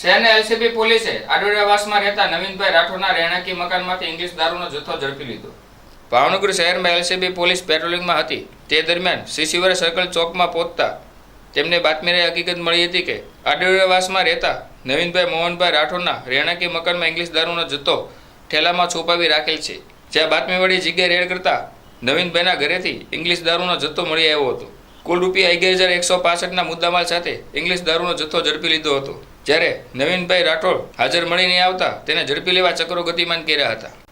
શહેરના એલસીબી પોલીસે આડોડિયાવાસમાં રહેતા નવીનભાઈ રાઠોડના રહેણાંકી મકાનમાંથી ઇંગ્લિશ દારૂનો જથ્થો ઝડપી લીધો. ભાવનગર શહેરમાં એલસીબી પોલીસ પેટ્રોલિંગમાં હતી. તે દરમિયાન શિશિવર સર્કલ ચોકમાં પહોંચતા તેમને બાતમીને હકીકત મળી હતી કે આડોડિયાવાસમાં રહેતા નવીનભાઈ મોહનભાઈ રાઠોડના રહેણાંકી મકાનમાં ઇંગ્લિશ દારૂનો જથ્થો ઠેલામાં છુપાવી રાખેલ છે. જ્યાં બાતમીવાળી જગ્યાએ રેડ કરતા નવીનભાઈના ઘરેથી ઇંગ્લિશ દારૂનો જથ્થો મળી આવ્યો હતો. કુલ રૂપિયા અગિયાર હજાર એકસો પાસઠના મુદ્દામાલ સાથે ઇંગ્લિશ દારૂનો જથ્થો ઝડપી લીધો હતો. જ્યારે નવીનભાઈ રાઠોડ હાજર મળી નહીં આવતા તેને ઝડપી લેવા ચક્રો ગતિમાન કર્યા હતા.